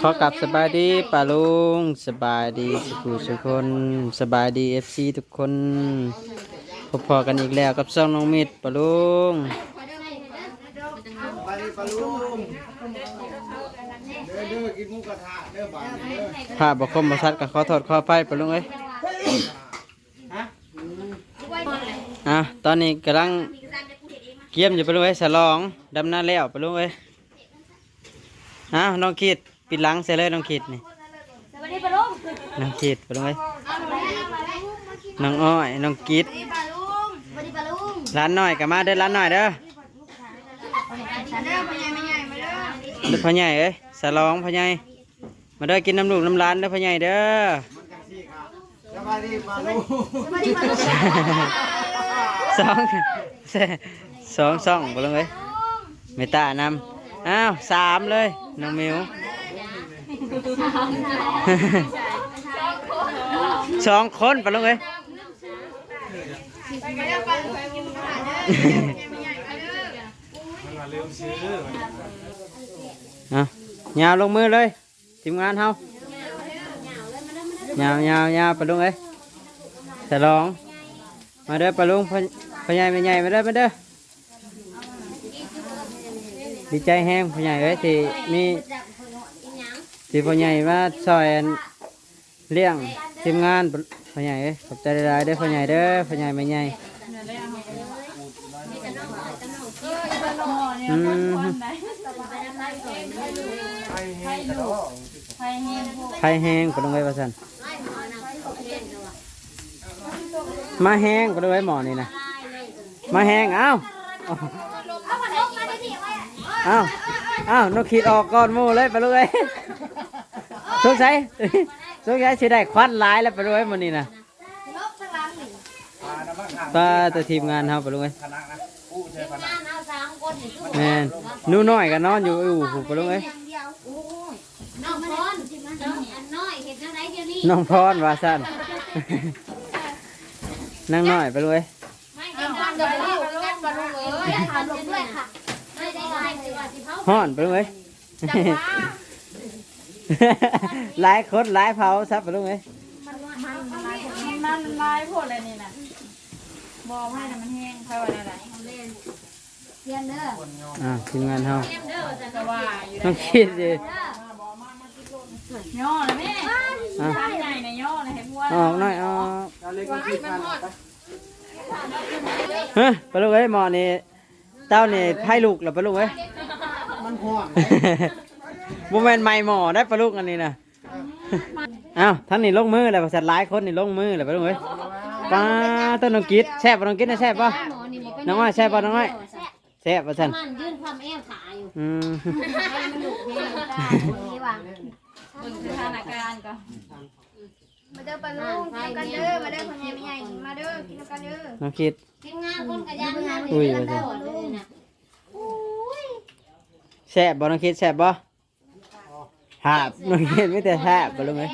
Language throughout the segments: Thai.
ขอกลับสบายดีป่าลุงสบายดีสุขุสุกคนสบายดีเอฟซีทุกคนพบพอกันอีกแล้วกับซ่องน้องมิดป่าลุงไปดิปลาลุงเด้อเด้อกินหมูกระทะเด้อบ้านนี้เด้อภาพบกคมบสัดกับขอโทษขอไปป่าลุงเอ้ยฮะอะตอนนี้กำลังเกี่ยมอยู่ป่าลุงเอ้ยฉลองดำหน้าแล้วป่าลุงเอ้ย อะน้องขีดปิดหลังเสร็จเลยน้องขีดนี่สวัสดีปะลุงน้องขีดป่าลุงเอ้ยน้องอ้อยน้องกีดสวัสดีปะลุงสวัสดีปะลุงร้านน้อยกับมาเด้อร้านน้อยเด้อเด้อพ่อใหญ่ไม่ใหญ่มาเด้อเด้อพ่อใหญ่เอ้ยสลองพ่อใหญ่มาเด้อกินน้ำลูกน้ำร้านเด้อพ่อใหญ่เด้อสบายดีปลาลุงสวัสดีปะลุงสองสองสองบ่ลงเลยเมตานำ อ้าวสามเลยน้องมิวสองคนไปลงเลยอะยาวลงมือเลยทีมงานเฮายาวยาวยาวไปลงเลยฉลองมาเด้อปลาลุงพ่อพ่อใหญ่แม่ใหญ่มาเด้อมาเด้อ ดีใจแห้งพ่อใหญ่เอ้ยที่มีที่พ่อใหญ่มาซอยอันเลี้ยงทีมงานพ่อใหญ่เอ้ยขอบใจหลายๆเด้อพ่อใหญ่เด้อพ่อใหญ่แม่ใหญ่อืมไปเฮ็ดกระดองไข่แห้งปลาลุงไว้ว่าซั่นมาแห้งปลาลุงไว้หมอนี่นะมาแห้งเอ้า เอาปะลุงมาดิพี่ไว้ อ้าวอ้าวนกขีดออกก่อนหมูเลยไปเลยสงสัยสงสัยสิได้ควันหลายแล้วไปเลยมันนี่นะลบข้างหลังนี่ปลาน้ำมันข้างป้าตัวทีมงานเฮาไปเลยคณะนะผู้เชิญคณะเอาสามคนนี่แม่นหนูน้อยก็นอนอยู่อู่หูไปเลยเดียวโอ้ยน้องพรน้องอันน้อยเห็นจังไดเดี๋ยวนี้น้องพรว่าซั่นนั่งน้อยไปเลยไม่ได้ทำเดี๋ยวนี้กันปะลุงเอ้ยทำลงด้วยค่ะไม่ได้ให้ สิว่าสิเผาฮ้อนไปเลยหลายคนหลายเผาซับไปเลยมันลายโพดเลยนี่นะบอกให้นะมันแห้งค่อยว่าอะไรเทียนเด้ออ่าทีมงานเฮาก็ว่าอยู่ต้องคิดสิย่อเลยแม่อะทำใหญ่ในย่อเลยให้พวกออกหน่อยออกเราเล็กกินกันเฮ้ยไปลูกเอ้ยหมอนี่เต้านี่ให้ลูกเหรอไปลูกเอ้ย มันห่วงบ่แม่นไม่หมอได้ปลาลูกอันนี้นะอ้าวท่านนี่ลงมือแล้วสัตว์หลายคนนี่ลงมือแล้วไปลูกเอ้ยป้าต้นน้องกิดแซ่บบ่น้องกิดนะแซ่บป่ะหมอนี่บ่เป็นน้องอ้อยแซ่บป่ะน้องอ้อยแซ่บป่ะท่านมันยื่นความแอวขาอยู่อืมให้มันดุเพลงได้นี่ว่ามึงสถานการณ์ก็มาเด้อปลาลุงกินกันเด้อมาเด้อพ่อใหญ่แม่ใหญ่มาเด้อกินกันเด้อน้องกิดทีมงานคนกระยังงานอุ้ยเดือนว่าเด้ซั่นอเลยนะ แซ่บบ่น้องกิดแซ่บบ่หาบน้องกิดไม่แต่แซ่บบ่ลูกเอ้ย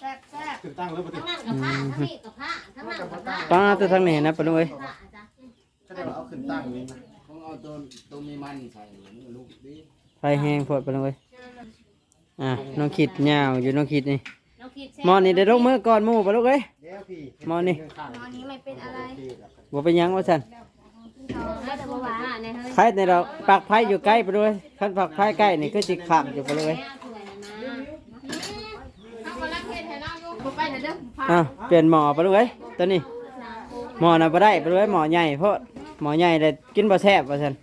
แซ่บแซ่บขึ้นตั้งแล้วปฏิทั้งนั้นกับผ้าทั้งนี้กับผ้าทั้งนั้นกับผ้าป้าตัวทางนี้นะปลาลูกเอ้ยผ้าจ้ะถ้าเราเอาขึ้นตั้งนี่นะต้องเอาตัวตัวมีมันใส่ลูกดิไฟแห้งโพดปลาลูกเอ้ยอะน้องคิดยาวอยู่น้องคิดนี่เราคิดหมอนี่ได้ลงมือก่อนหมู่ปลาลูกเอ้ยเดี๋ยวพี่หมอนี่ตอนนี้ไม่เป็นอะไรบ่เป็นหยังว่าซั่น ไผ่ในเราปากไผ่อยู่ใกล้ไปด้วยคันปากไผ่ใกล้นี่ก็สิขับอยู่ไปเลยไปนะเด้ออะเปลี่ยนหมอไปเลยตัวนี้หมอน่ะบ่ได้ไปเลยหมอใหญ่เพราะหมอใหญ่เลยกินบ่แซ่บว่าซั่น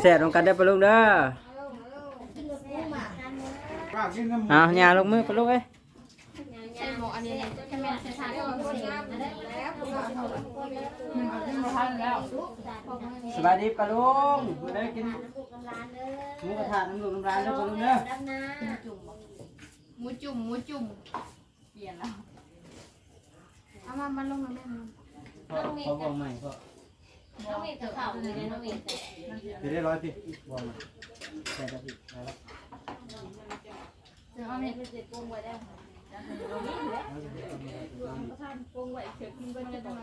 แซ่บๆลงกันได้อปะลุงเด้อป้ากินน้ำเอาหญ้าลงมือปะลุงเอ้ยสบายดีปะลุงมาได้กินหมูกระทะน้ำลูกน้ำร้านเด้อปะลุงเด้อหมูจุ่มหมูจุ่มเปลี่ยนแล้วเอามามาลงมาแม่มาพ่อพ่อบอกใหม่พ่อน้องเมฆกับเขาเลยน้องเมฆพี่ได้ร้อยพี่บอกมาใส่กระทิได้แล้วน้องเมฆเป็นเด็กกุ้งไว้ได้ ไว้เสร็จกินก็จะต้อง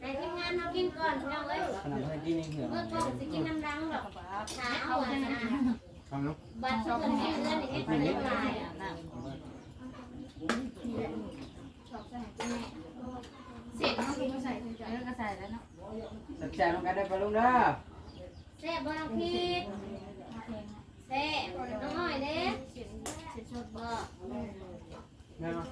ในทีมงานเอากินก่อนพี่น้องเอ้ยขนาดเพิ่นกินยังเหือเมื่อก่อนสิกินน้ำดังหรอกขาเอาอะนะทำเนาะบัตรเพิ่นให้เงินให้ไปเรียบร้อยอะเสร็จเอากินมาใส่เออก็ใส่แล้วเนาะแซ่บๆมันกันได้ปลาลุงเด้อแซ่บบ่น้องพีด ซ่น้องอ้อยเด้สร็จชดบ่แม่มา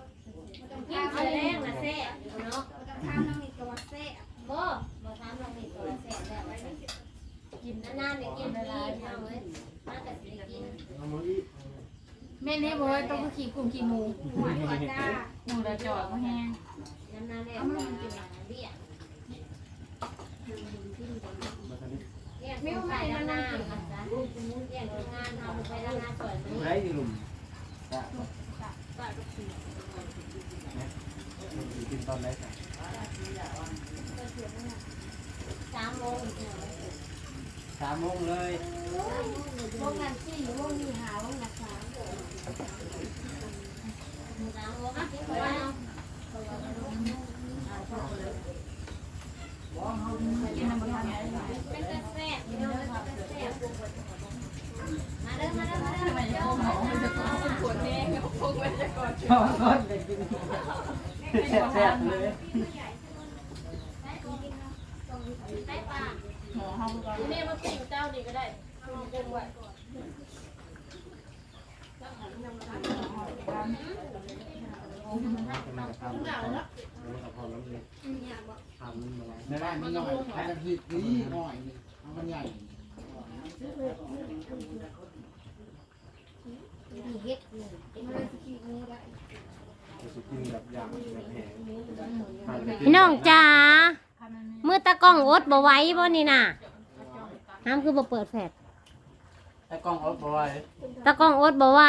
กินข้าแรงนะแซ่บอยู่เนาะทำน้ำมีตัวเซ่บ่บ่ทำน้องพีตัวแซ่บแล้วกินนานๆได้กินดีชองเอ้ยมาก็สิกินเอามาอีแม่นี่บ่ต้องขี่กลุ่มขี่หมูหัวจ้าหมูละจอดมาแห้งน้ำนานแล้วก็เรียกเรียไม่ไปแล้วนเรียกงานเอาไปแล้วนสวยผู้ใดอยู่หลุมจ้ะกินตอนไหนจ้ะสามโมงสามโมงเลยโมงกันสี่โมงมีหาโมงละสามสามโมงกินไปแล้ว กินน้ำมันไงเป็นกระแสบพี่น้องกระแสบมาเด้อมาเด้อมาเด้อมาเด้อหมอมันจะต้องปวดแห้งพง มันจะกอดชอบก้อนไปกินแซ่บๆเลยได้ปากหมอเฮาก็นี่มาปิ้งเจ้านี่ก็ได้ในบ้านมันน้อยใช้น้ำพริกนี่น้อยนี่เอามันใหญ่เฮ็ดจะกินแบบอย่างแบบแห้งพี่น้องจ๋ามือตะกล้องอดบ่ไหว้บ่นี่น่ะน้ำคือบ่เปิดแฟลชแต่กล้องเอาบ่ไหวตะกล้องอดบ่ไหว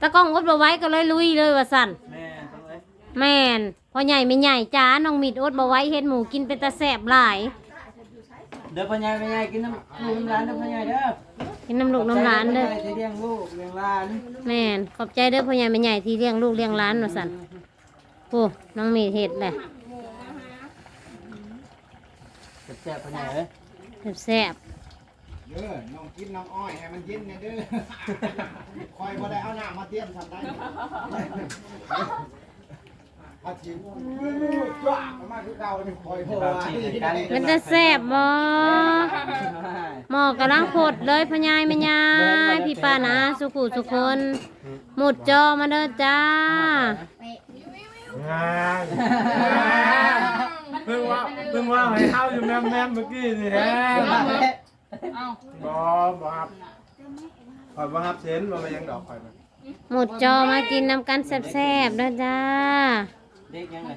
ตะกล้องอดบ่ไหว้ก็เลยลุยเลยว่าสั่นแม่ต้องเลยแม่นพอใหญ่ไม่ใหญ่จ้าน้องมิดอดบ่ไหว้เฮ็ดหมูกินเป็นตาแซ่บหลาย เด้อพ่อใหญ่แม่ใหญ่กินน้ำลูกน้ำหลานเด้อพ่อใหญ่เด้อกินน้ำลูกน้ำหลานเด้อ ที่เลี้ยงลูกเลี้ยงหลานแม่นขอบใจเด้อพ่อใหญ่ไม่ใหญ่ที่เลี้ยงลูกเลี้ยงหลานว่าสั่นโอ้น้องมีเฮ็ดแหละแซ่บๆพ่อใหญ่เอ้ย แซ่บ เด้อน้องกินน้องอ้อยให้มันเย็นเนี่ยเด้อคอยบ่ได้เอาน้ำมาเตรียมทำได้อาทิตย์จ้ามาคือเก่านี่คอยโทรๆมันจะแซ่บบ่หมอกกำลังพดเลยพ่อใหญ่แม่ใหญ่พี่ป้านะสุขุสุคนหมุดจอมาเด้อจ้า งานเพิ่งว่าเพิ่งว่าให้เข้าอยู่แม่แม่เมื่อกี้นี่แฮะ เอ้าบ่บ่ครับคอยบ่ครับเซนบ่มายังดอกคอยมันหมุดจอมากินน้ำกันแซ่บๆเด้อจ้า เด็กยังไง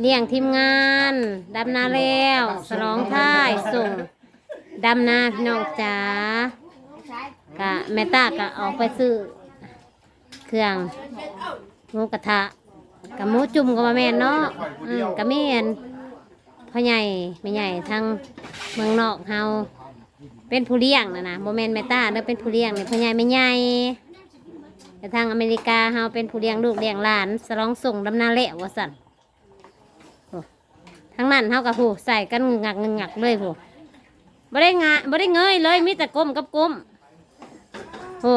เลี้ยงทีมงานดำนาแล้วสลองท้ายส่งดำนาพี่น้องจ๋ากะแม่ตากะออกไปซื้อเครื่องหมูกระทะกับหมูจุ่มกับแม่นเนาะอืมกับแม่นพ่อใหญ่แม่ใหญ่ทางเมืองนอกเฮา เป็นผู้เลี้ยงนะนะโมเมนแม่ตาเด้อเป็นผู้เลี้ยงนี่พ่อใหญ่แม่ใหญ่แต่ทางอเมริกาเฮาเป็นผู้เลี้ยงลูกเลี้ยงหลานสลองส่งดำนาแล้วว่าสั่นทั้งนั้นเท่ากับผู้ใส่กันงงักงักเลยผู้บ่ได้งะบ่ได้เงยเลยมีแต่ก้มกับก้มโอ้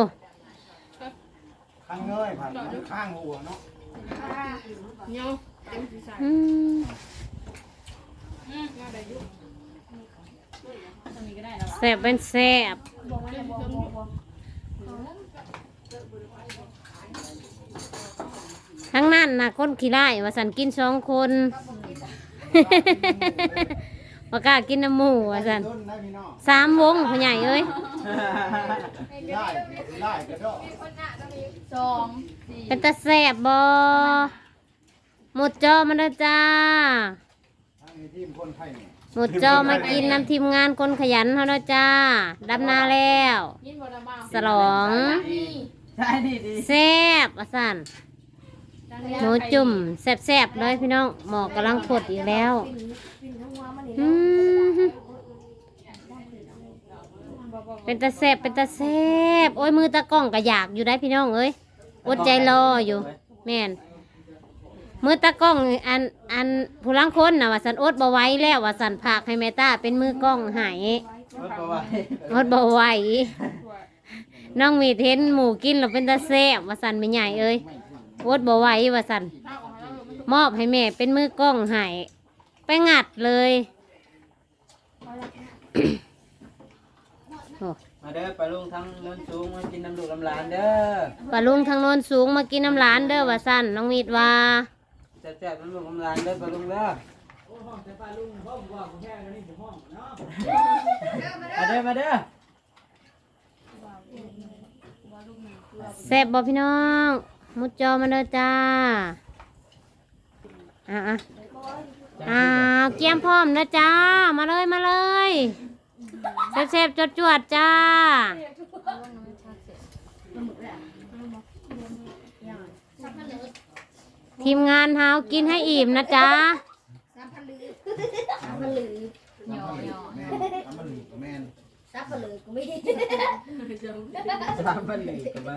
ข้างเงยผ่านข้างหัวเนาะอืม ตรงนี้ก็ได้แล้วแซ่บเป็นแซ่บทั้งนั้นนะคนขี้ไล่ว่าสันกินสองคนว่ากล้ากินน้ำหมูว่าสันต้นได้พี่น้องสามวงพ่อใหญ่เอ้ยได้ได้กระโดดสองสี่เป็นตาแซ่บบอหมดจอมาเด้อจ้าทางนี้ทีมคนไทยเนี่ย หมดจอมากินนำทีมงานคนขยันเขาเด้อจ้าดำนาแล้ว สลองแซ่บอาสันหมูจุ่มแซ่บๆเลยพี่น้องหมอกกำลังพดอีกแล้วเป็นตาแซ่บเป็นตาแซ่บโอ้ยมือตะกล้องก็อยากอยู่ได้พี่น้องเอ้ยอดใจรออยู่ แม่น มือตากล้องอันอันผู้ลังคนนะว่าสันอดบ่ไหว้แล้วว่าสันผากให้แม่ตาเป็นมือกล้องใหายรถบ่ไหวอดบ่ไหวน้องมีเทนหมูกินแล้วเป็นตาแซ่บว่าสันไม่ใหญ่เอ้ยอดบ่ไหวว่าสันมอบให้แม่เป็นมือกล้องใหายไปงัดเลยโอ้มาเด้อไปลุงทั้งเนินสูงมากินน้ำดูกน้ำหลานเด้อ ปลาลุงทางโนนสูงมากินน้ำร้านเด้อว่าสันน้องมีดว่า แซ่บๆน้ำดูกน้ำหลานเด้อไปลุงเด้อมาเด้อมาเด้อแซ่บบ่พี่น้อง มุดจอมาเด้อจ้าอะอะอ้าวเกียมพร้อมนะจ้า มาเลยมาเลยแซ่บๆจวดๆจ้า ทีมงานเฮากินให้อิ่มนะจ๊ะซับพลือซับพลือแม่นทำมันหลีกแม่นซับพลือกูไม่ได้สามพันหนึ่งกับมา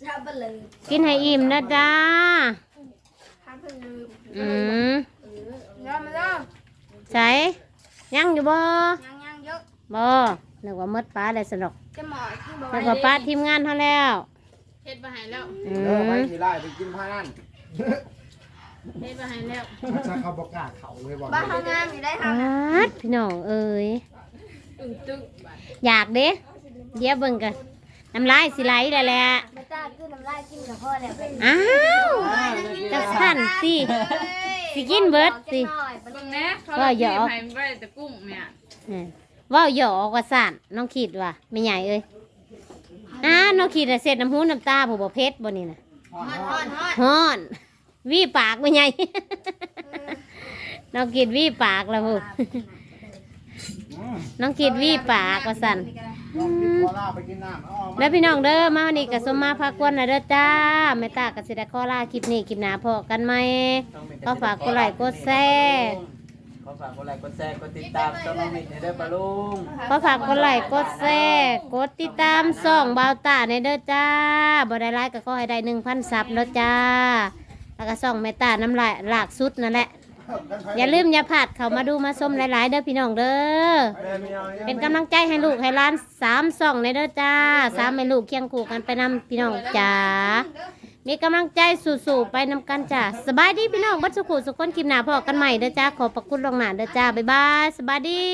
ซับพลือกินให้อิ่มนะจ๊ะซับพลืออืมเริ่มมาเริ่มใส่ยังอยู่บ่ยังยังเยอะบ่นึกว่ามดปลาได้สนุกจะหมอที่บอกนึกว่าปลาทีมงานเฮาแล้วเฮ็ดมาให้แล้วเด้อไปมสิไล่ไปกินพานั่น เฮ็ดมาให้แล้วถ้าเขาบอกกล้าเขาเลยบอกบ้านทำงานอยู่ได้อาทำดพี่น้องเอ้ยตึ้งตึ้งบาดอยากเด้เดี๋ยวเบิ่งกันน้ำลายสิไหลแล้วแหละไม่กล้าขึ้นน้ำลายกินกับพ่อแล้วไปอ้าวจักสั่นสิ สิกินเบิดสิหน่อยไปเบิ่งเลยแหน่เขาเอาที่ให้ไว้แต่กุ้งเนี่ยเออเว้าหยอกว่าสั่นน้องคิดว่าไม่ใหญ่เอ้ยอ้าน้องคิดน่ะเสร็จน้ำหูน้ำตาผู้บ่เพชรบ่นี่น่ะฮอนฮอนฮอนฮ้อน วีปากไม่ใหญ่น้องกิดวีปากแล้วพูดน้องกิดวีปากว่าสั่นลองกินโคลาไปกินน้ำเอามาแล้วพี่น้องเด้อมาวันนี้กับสมมาพากวนนะเด้อจ้าแม่ตากับสิไดข้อลาคลิปนี้คลิปหน้าพอกันไหมก็ฝากกดไลค์กดแชร์ขอฝากกดไลค์กดแชร์กดติดตามช่องน้องมิกให้เด้อปะลุงก็ฝากกดไลค์กดแชร์กดติดตามส่องบาวตาในเด้อจ้าบ่ได้ไลค์ก็ขอให้ได้หนึ่งพันซับเด้อจ้า แล้วก็ส่องแม่ตาน้ำลายหลากสุดนั่นแหละ อย่าลืมอย่าพลาดเข้ามาดูมาชมหลาย ๆ เด้อพี่น้องเด้อ เป็นกำลังใจให้ลูกให้ร้านสามสองในเด้อจ้าสามให้ลูกเคียงคู่กันไปนำพี่น้องจ้า มีกำลังใจสู่ๆไปนำกันจ้าสบายดีพี่น้องบัดสุขุสุขคนคลิปหน้าพอกันใหม่เด้อจ้าขอบพระคุณลวงหน้าเด้อจ้าบ๊ายบายสบายดี